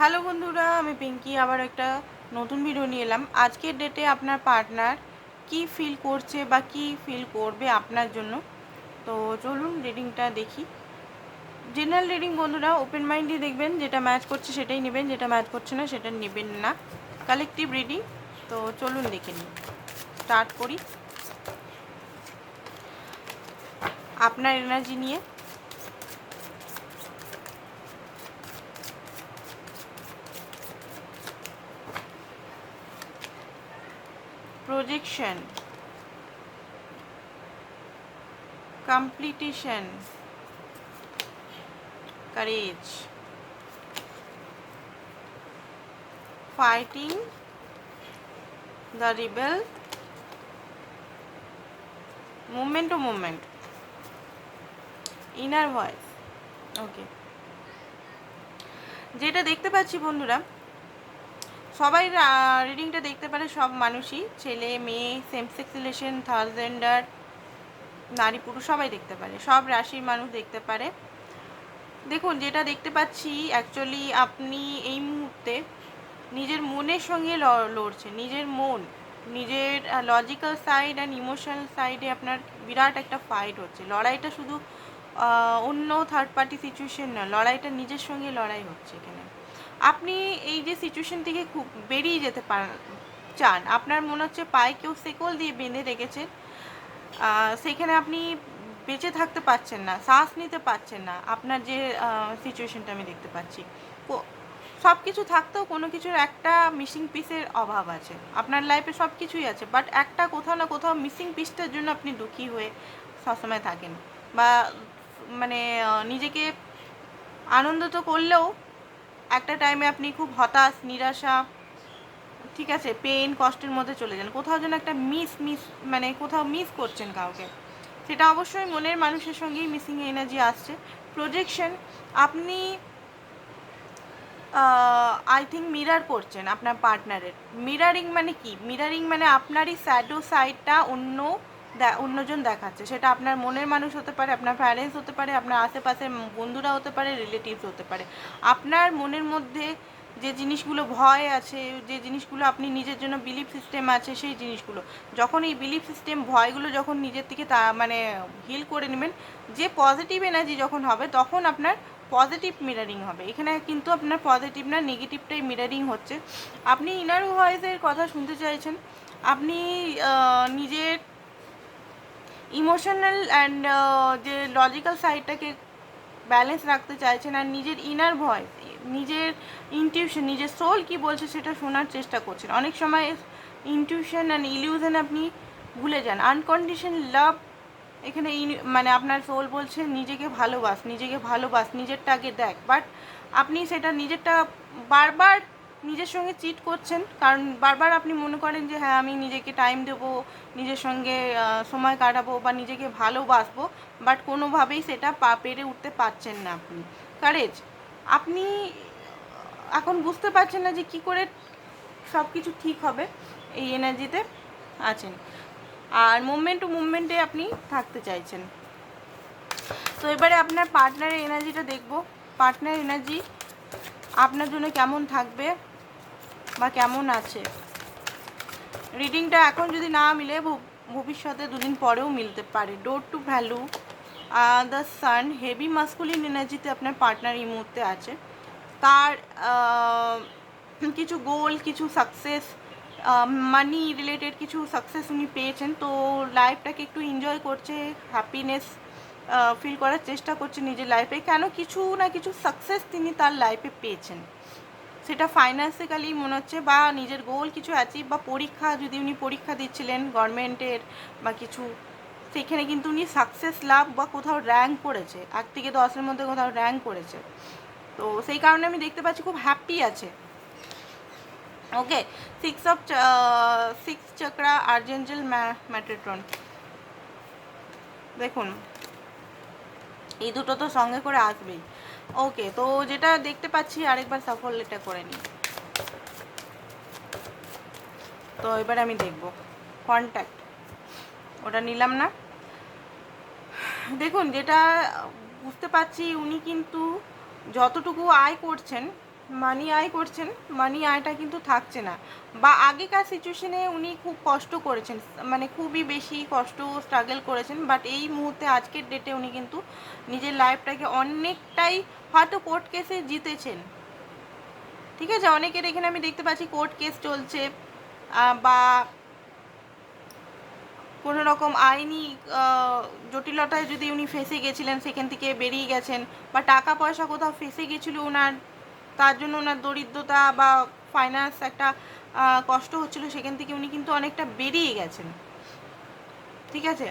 Hello বন্ধুরা, আমি পিঙ্কি, আবার একটা নতুন ভিডিও নিয়ে এলাম। আজকের ডেটে আপনার পার্টনার কি ফিল করছে বা কি ফিল করবে আপনার জন্য? তো চলুন রিডিংটা দেখি। জেনারেল রিডিং বন্ধুরা ওপেন মাইন্ডে দেখবেন, যেটা ম্যাচ করছে সেটাই নেবেন, যেটা ম্যাচ করছে না সেটা নেবেন না। কালেকটিভ রিডিং তো চলুন দেখে নিই। স্টার্ট করি। আপনার এনার্জি নিয়ে। Projection completion courage fighting the rebel movement to movement inner voice ওকে যেটা দেখতে পাচ্ছি বন্ধুরা সবাই রিডিংটা দেখতে পারে সব মানুষই। ছেলে, মেয়ে same sex relation third gender নারী, পুরুষ, সবাই দেখতে পারে। সব রাশির মানুষ দেখতে পারে। দেখুন, যেটা দেখতে পাচ্ছি অ্যাকচুয়ালি আপনি এই মুহূর্তে নিজের মনের সঙ্গে ল- লড়ছেন। নিজের মন, নিজের লজিক্যাল সাইড অ্যান্ড ইমোশনাল সাইডে আপনার বিরাট একটা ফাইট হচ্ছে। লড়াইটা শুধু অন্য থার্ড পার্টি সিচুয়েশন না, লড়াইটা নিজের সঙ্গে লড়াই হচ্ছে এখানে। আপনি এই যে সিচুয়েশন থেকে খুব বেরিয়ে যেতে পারেন চান আপনার মনে হচ্ছে পায়ে কেউ সেকল দিয়ে বেঁধে রেখেছে আহ, সেখানে আপনি বেঁচে থাকতে পারছেন না শ্বাস নিতে পারছেন না আপনার যে সিচুয়েশনটা আমি দেখতে পাচ্ছি। সব কিছু থাকতেও কোনো কিছুর একটা মিসিং পিসের অভাব আছে। আপনার লাইফে সব কিছুই আছে বাট একটা কোথাও না কোথাও মিসিং পিসটার জন্য আপনি দুঃখী হয়ে সবসময় থাকেন। বা মানে নিজেকে আনন্দ তো করলেও একটা টাইমে আপনি খুব হতাশ, নিরাশা, ঠিক আছে পেন কষ্টের মধ্যে চলে যান। কোথাও যেন একটা মিস মিস মানে কোথাও মিস করছেন কাউকে। সেটা অবশ্যই মনের মানুষের সঙ্গেই মিসিং এনার্জি আসছে। প্রজেকশন আপনি আই থিঙ্ক মিরার করছেন আপনার পার্টনারের মিরারিং মানে কি? মিরারিং মানে আপনারই স্যাডো সাইডটা অন্য অন্যজন দেখাচ্ছে। সেটা আপনার মনের মানুষ হতে পারে, আপনার প্যারেন্টস হতে পারে, আপনার আশেপাশের বন্ধুরা হতে পারে রিলেটিভস হতে পারে। আপনার মনের মধ্যে যে জিনিসগুলো ভয় আছে, যে জিনিসগুলো আপনি নিজের জন্য বিলিফ সিস্টেম আছে, সেই জিনিসগুলো। যখন এই বিলিফ সিস্টেম ভয়গুলো যখন নিজের থেকে তা মানে হিল করে নেবেন, যে পজিটিভ এনার্জি যখন হবে, তখন আপনার পজিটিভ মিরারিং হবে। এখানে কিন্তু আপনার পজিটিভ না নেগেটিভটাই মিরারিং হচ্ছে। আপনি ইনার ভয়েসের কথা শুনতে চাইছেন, আপনি নিজের ইমোশনাল অ্যান্ড যে লজিক্যাল সাইডটাকে ব্যালেন্স রাখতে চাইছেন আর নিজের ইনার ভয়েস নিজের ইনটিউশন নিজের সোল কি বলছে সেটা শোনার চেষ্টা করছেন। অনেক সময় ইনটিউশন অ্যান্ড ইলিউশন আপনি ভুলে যান। আনকন্ডিশন লাভ এখানে মানে আপনার সোল বলছে, নিজেকে ভালোবাস নিজেকে ভালোবাস, নিজেরটাকে দেখ। বাট আপনি সেটা নিজেরটা বারবার নিজের সঙ্গে চিট করছেন। কারণ বারবার আপনি মনে করেন যে হ্যাঁ আমি নিজেকে টাইম দেবো, নিজের সঙ্গে সময় কাটাবো বা নিজেকে ভালোবাসবো। বাট কোনোভাবেই সেটা পা, পেরে উঠতে পারছেন না আপনি। কারেজ আপনি এখন বুঝতে পারছেন না যে, কি করে সব কিছু ঠিক হবে এই এনার্জিতে আছেন। আর মুভমেন্ট টু মুভমেন্টে আপনি থাকতে চাইছেন। তো এবারে আপনার পার্টনারের এনার্জিটা দেখব। পার্টনার এনার্জি আপনার জন্য কেমন থাকবে? বা কেমন আছে? রিডিংটা এখন যদি না মিলে ভবিষ্যতে দুদিন পরেও মিলতে পারে। Door to value the sun heavy masculine এনার্জিতে আপনার পার্টনার এই মুহূর্তে আছে। তার কিছু গোল কিছু সাকসেস মানি রিলেটেড কিছু সাকসেস উনি পেয়েছেন। তো লাইফটাকে একটু এনজয় করছে হ্যাপিনেস ফিল করার চেষ্টা করছে নিজের লাইফে কেন কিছু না কিছু সাকসেস তিনি তার লাইফে পেয়েছেন। সেটা ফাইন্যান্সিক্যালি মনে হচ্ছে বা নিজের গোল কিছু অ্যাচিভ বা পরীক্ষা যদি উনি পরীক্ষা দিচ্ছিলেন গভর্নমেন্টের বা কিছু, সেখানে কিন্তু উনি সাকসেস লাভ বা কোথাও র্যাঙ্ক করেছে এক থেকে দশের মধ্যে কোথাও র্যাঙ্ক করেছে তো সেই কারণে আমি দেখতে পাচ্ছি খুব হ্যাপি আছে। Okay six of six chakra archangel Metatron দেখুন, এই দুটো তো সঙ্গে করে আসবেই। ওকে তো যেটা দেখতে পাচ্ছি, আরেকবার সাফল্য এটা করে নিই। তো এবার আমি দেখব। কন্ট্যাক্ট ওটা নিলাম না। দেখুন, যেটা বুঝতে পারছি, উনি কিন্তু যতটুকু আয় করছেন মানি আয় করছেন, মানি আয়টা কিন্তু থাকছে না। বা আগেকার সিচুয়েশনে উনি খুব কষ্ট করেছেন মানে খুবই বেশি কষ্ট স্ট্রাগল করেছেন বাট এই মুহূর্তে আজকের ডেটে উনি কিন্তু নিজের লাইফটাকে অনেকটাই হয়তো কোর্ট কেসে জিতেছেন। ঠিক আছে? অনেকের এখানে আমি দেখতে পাচ্ছি কোর্ট কেস চলছে বা কোনো রকম আইনি জটিলতায় যদি উনি ফেসে গেছিলেন, সেখান থেকে বেরিয়ে গেছেন, বা টাকা পয়সা কোথাও ফেসে গেছিল ওনার তার জন্য ওনার দরিদ্রতা বা ফাইন্যান্স একটা কষ্ট হচ্ছিল, সেখান থেকে উনি কিন্তু অনেকটা বেরিয়ে গেছেন। ঠিক আছে?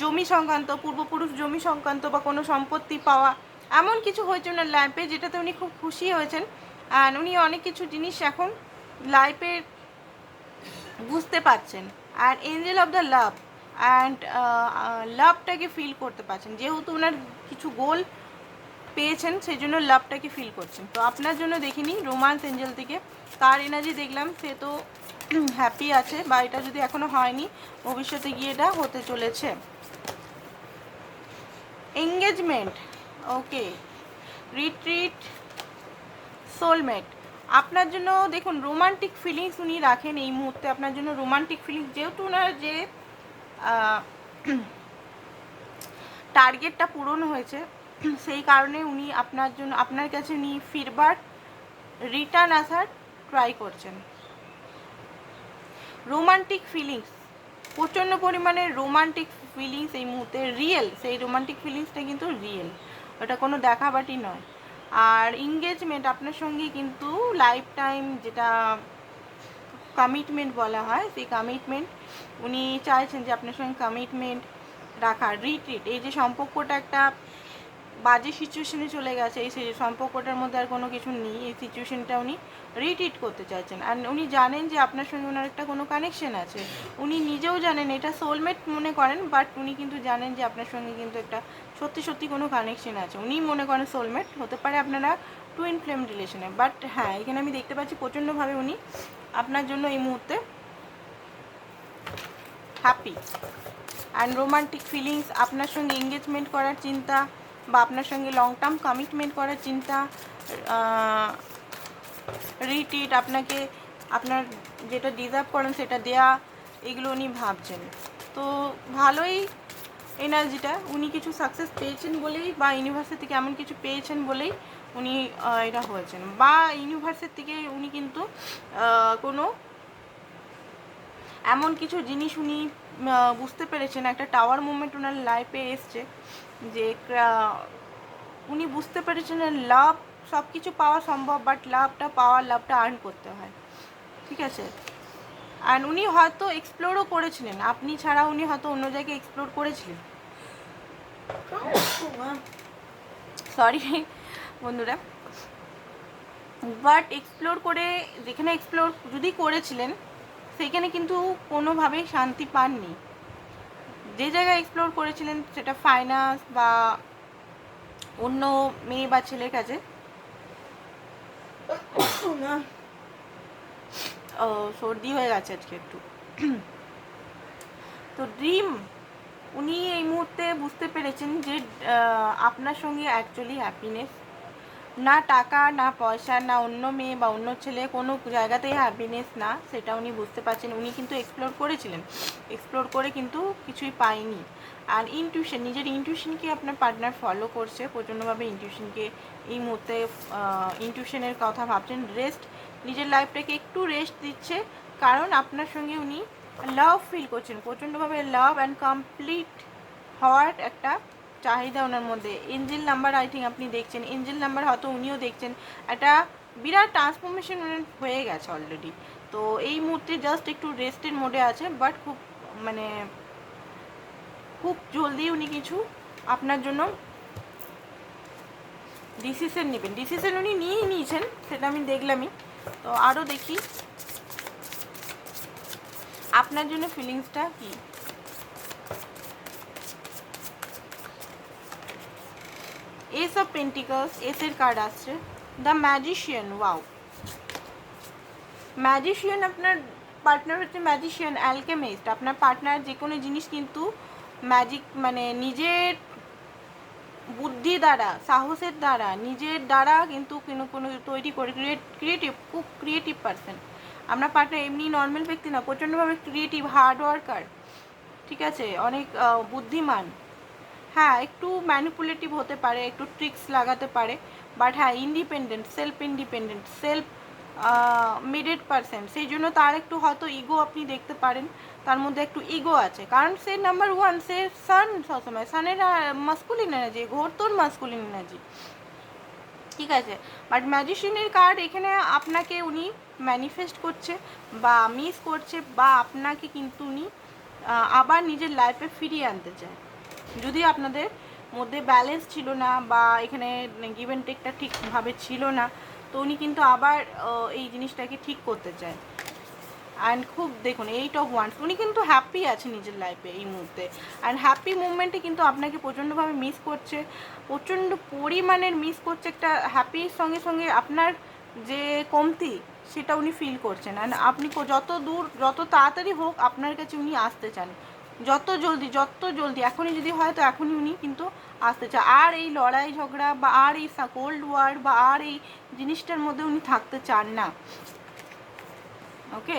জমি সংক্রান্ত, পূর্বপুরুষ জমি সংক্রান্ত বা কোনো সম্পত্তি পাওয়া, এমন কিছু হয়েছে ওনার লাইফে যেটাতে উনি খুব খুশি হয়েছেন। অ্যান্ড উনি অনেক কিছু জিনিস এখন লাইফে বুঝতে পারছেন। আর angel of the love and লাভটাকে feel করতে পারছেন। যেহেতু ওনার কিছু গোল পেয়েছেন, সেই জন্য লাভটাকে ফিল করছেন? তো আপনার জন্য দেখিনি রোমান্স এঞ্জেল থেকে। তার এনার্জি দেখলাম, সে তো হ্যাপি আছে, বা এটা যদি এখনও হয়নি, ভবিষ্যতে গিয়ে এটা হতে চলেছে। এঙ্গেজমেন্ট ওকে রিট্রিট সোলমেট আপনার জন্য, দেখুন রোমান্টিক ফিলিংস উনি রাখেন এই মুহূর্তে। আপনার জন্য রোমান্টিক ফিলিংস যেহেতু ওনার যে টার্গেটটা পূরণ হয়েছে সেই কারণে উনি আপনার জন্য, আপনার কাছে উনি ফিরবার রিটার্ন আসার ট্রাই করছেন। রোমান্টিক ফিলিংস প্রচণ্ড পরিমাণে রোমান্টিক ফিলিংস এই মুহূর্তে রিয়েল সেই রোমান্টিক ফিলিংসটা কিন্তু রিয়েল ওটা কোনো দেখাবাটি নয়। আর এঙ্গেজমেন্ট আপনার সঙ্গে কিন্তু লাইফ টাইম যেটা কমিটমেন্ট বলা হয়, সেই কমিটমেন্ট উনি চাইছেন যে আপনার সঙ্গে কমিটমেন্ট রাখা রিট্রিট এই যে সম্পর্কটা একটা বাজে সিচুয়েশনে চলে গেছে, এই সম্পর্কটার মধ্যে আর কোনো কিছু নেই, এই সিচুয়েশনটা উনি রিট্রিট করতে চাইছেন। আর উনি জানেন যে আপনার সঙ্গে ওনার একটা কোনো কানেকশন আছে। উনি নিজেও জানেন, এটা সোলমেট মনে করেন বাট উনি কিন্তু জানেন যে আপনার সঙ্গে কিন্তু একটা সত্যি সত্যি কোনো কানেকশন আছে। উনি মনে করেন সোলমেট হতে পারে আপনারা টুইন ফ্লেম রিলেশনে বাট হ্যাঁ এখানে আমি দেখতে পাচ্ছি প্রচণ্ডভাবে উনি আপনার জন্য এই মুহূর্তে হ্যাপি অ্যান্ড রোমান্টিক ফিলিংস আপনার সঙ্গে এঙ্গেজমেন্ট করার চিন্তা বা আপনার সঙ্গে লং টার্ম কমিটমেন্ট করার চিন্তা রিটিট আপনাকে, আপনার যেটা ডিজার্ভ করেন সেটা দেয়া, এগুলো উনি ভাবছেন। তো ভালোই এনার্জিটা উনি কিছু সাকসেস পেয়েছেন বলেই বা ইউনিভার্সের থেকে এমন কিছু পেয়েছেন বলেই উনি এটা হয়েছেন। বা ইউনিভার্সের থেকে উনি কিন্তু কোনো এমন কিছু জিনিস উনি বুঝতে পেরেছেন। একটা টাওয়ার মুভমেন্ট ওনার লাইফে এসছে। যে উনি বুঝতে পেরেছেন লাভ সব কিছু পাওয়া সম্ভব বাট লাভটা পাওয়ার, লাভটা আর্ন করতে হয়। ঠিক আছে? আর উনি হয়তো এক্সপ্লোরও করেছিলেন। আপনি ছাড়া উনি হয়তো অন্য জায়গায় এক্সপ্লোর করেছিলেন। সরি বন্ধুরা। বাট এক্সপ্লোর করে, যেখানে এক্সপ্লোর যদি করেছিলেন, সেখানে কিন্তু কোনোভাবেই শান্তি পাননি। যে জায়গায় এক্সপ্লোর করেছিলেন সেটা ফাইন্যান্স বা অন্য মেয়ে বা ছেলের কাছে? ও, সর্দি হয়ে গেছে আজকে একটু। তো ড্রিম, উনি এই মুহূর্তে বুঝতে পেরেছেন যে আপনার সঙ্গে অ্যাকচুয়ালি হ্যাপিনেস না টাকা, না পয়সা, না অন্য মেয়ে বা অন্য ছেলে কোনো জায়গাতেই হ্যাপিনেস না, সেটা উনি বুঝতে পারছেন। উনি কিন্তু এক্সপ্লোর করেছিলেন। এক্সপ্লোর করে কিন্তু কিছুই পায়নি। আর ইনটিউশন নিজের ইনটিউশনকে আপনার পার্টনার ফলো করছে প্রচণ্ডভাবে ইনটিউশনকে এই মুহূর্তে ইনটিউশনের কথা ভাবছেন। রেস্ট নিজের লাইফটাকে একটু রেস্ট দিচ্ছে। কারণ আপনার সঙ্গে উনি লাভ ফিল করছেন। প্রচণ্ডভাবে লাভ অ্যান্ড কমপ্লিট হওয়ার একটা চাহিদা ওনার মধ্যে। এঞ্জেল নাম্বার আই থিঙ্ক আপনি দেখছেন এঞ্জেল নাম্বার হয়তো উনিও দেখছেন। একটা বিরাট ট্রান্সফরমেশন হয়ে গেছে অলরেডি তো এই মুহূর্তে জাস্ট একটু রেস্টের মোডে আছে বাট খুব মানে খুব জলদি উনি কিছু আপনার জন্য ডিসিশন নেবেন। ডিসিশন উনি নিয়েই নিয়েছেন, সেটা আমি দেখলামই। তো আরও দেখি। আপনার জন্য ফিলিংসটা কি? এস অফ পেন্টিকালস এসের কার্ড আসছে। দ্য ম্যাজিশিয়ান ওয়াও ম্যাজিশিয়ান আপনার পার্টনার হচ্ছে ম্যাজিশিয়ান অ্যালকেমিস্ট আপনার পার্টনার যে কোনো জিনিস কিন্তু ম্যাজিক মানে নিজের বুদ্ধি দ্বারা, সাহসের দ্বারা, নিজের দ্বারা কিন্তু কোনো কোনো তৈরি করে ক্রিয়েটিভ খুব ক্রিয়েটিভ পার্সন আপনার পার্টনার এমনি নর্মাল ব্যক্তি না, প্রচণ্ডভাবে ক্রিয়েটিভ হার্ড ওয়ার্কার ঠিক আছে? অনেক বুদ্ধিমান। হ্যাঁ একটু ম্যানিপুলেটিভ হতে পারে, একটু ট্রিক্স লাগাতে পারে বাট হ্যাঁ independent self independent self minded person সেই জন্য তার একটু হয়তো ইগো আপনি দেখতে পারেন, তার মধ্যে একটু ইগো আছে। কারণ সে নাম্বার ওয়ান সে সান সবসময় সানের মাস্কুলিন এনার্জি ঘোর তোর মাস্কুলিন এনার্জি ঠিক আছে? বাট ম্যাজিশিয়ানের কার্ড এখানে আপনাকে উনি ম্যানিফেস্ট করছে, বা মিস করছে, বা আপনাকে কিন্তু উনি আবার নিজের লাইফে ফিরিয়ে আনতে চায়। যদি আপনাদের মধ্যে ব্যালেন্স ছিল না বা এখানে গিভেন টেকটা ঠিকভাবে ছিল না, তো উনি কিন্তু আবার এই জিনিসটাকে ঠিক করতে চায়। অ্যান্ড খুব দেখুন, এইট অফ ওয়ান্স উনি কিন্তু হ্যাপি আছে নিজের লাইফে এই মুহূর্তে। অ্যান্ড হ্যাপি মুভমেন্টে কিন্তু আপনাকে প্রচণ্ডভাবে মিস করছে। প্রচণ্ড পরিমাণের মিস করছে একটা হ্যাপির সঙ্গে সঙ্গে আপনার যে কমতি, সেটা উনি ফিল করছেন। অ্যান্ড আপনি যত দূর, যত তাড়াতাড়ি হোক আপনার কাছে উনি আসতে চান। যত জলদি যত জলদি, এখনই যদি হয় তো এখনই উনি কিন্তু আসতে চান আর এই লড়াই ঝগড়া বা আর এই কোল্ড ওয়ার বা আর এই জিনিসটার মধ্যে উনি থাকতে চান না। ওকে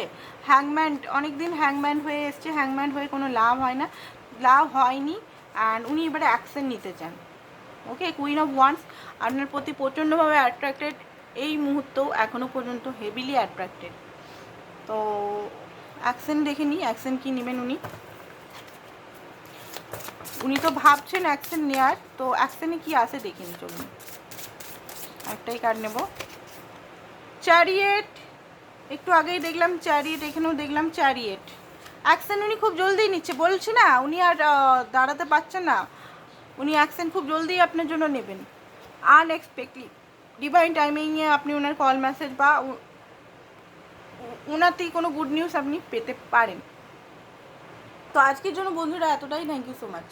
হ্যাংম্যান অনেক দিন হ্যাংম্যান হয়ে এসছে হ্যাংম্যান হয়ে কোনো লাভ হয় না। লাভ হয়নি অ্যান্ড উনি এবারে অ্যাকশন নিতে চান। ওকে কুইন অফ ওয়ান্স আপনার প্রতি প্রচণ্ডভাবে অ্যাট্রাক্টেড এই মুহূর্তেও এখনও পর্যন্ত হেভিলি অ্যাট্রাক্টেড তো অ্যাকশন দেখে নিই অ্যাকশন কী নেবেন উনি? উনি তো ভাবছেন অ্যাকশন নেওয়ার তো অ্যাকশনে কি আসে দেখিনি, চলুন। একটাই কার্ড নেব। চ্যারিয়েট একটু আগেই দেখলাম চ্যারিয়েট এখানেও দেখলাম চ্যারিয়েট অ্যাকশন উনি খুব জলদি নিচ্ছে, বলছি না, উনি আর দাঁড়াতে পারছেন না। উনি অ্যাকশন খুব জলদি আপনার জন্য নেবেন। আনএক্সপেক্টলি ডিভাইন টাইমিংয়ে আপনি ওনার কল মেসেজ বা ওনাতেই কোনো গুড নিউজ আপনি পেতে পারেন। তো আজকের জন্য বন্ধুরা এতটাই থ্যাংক ইউ সো মাচ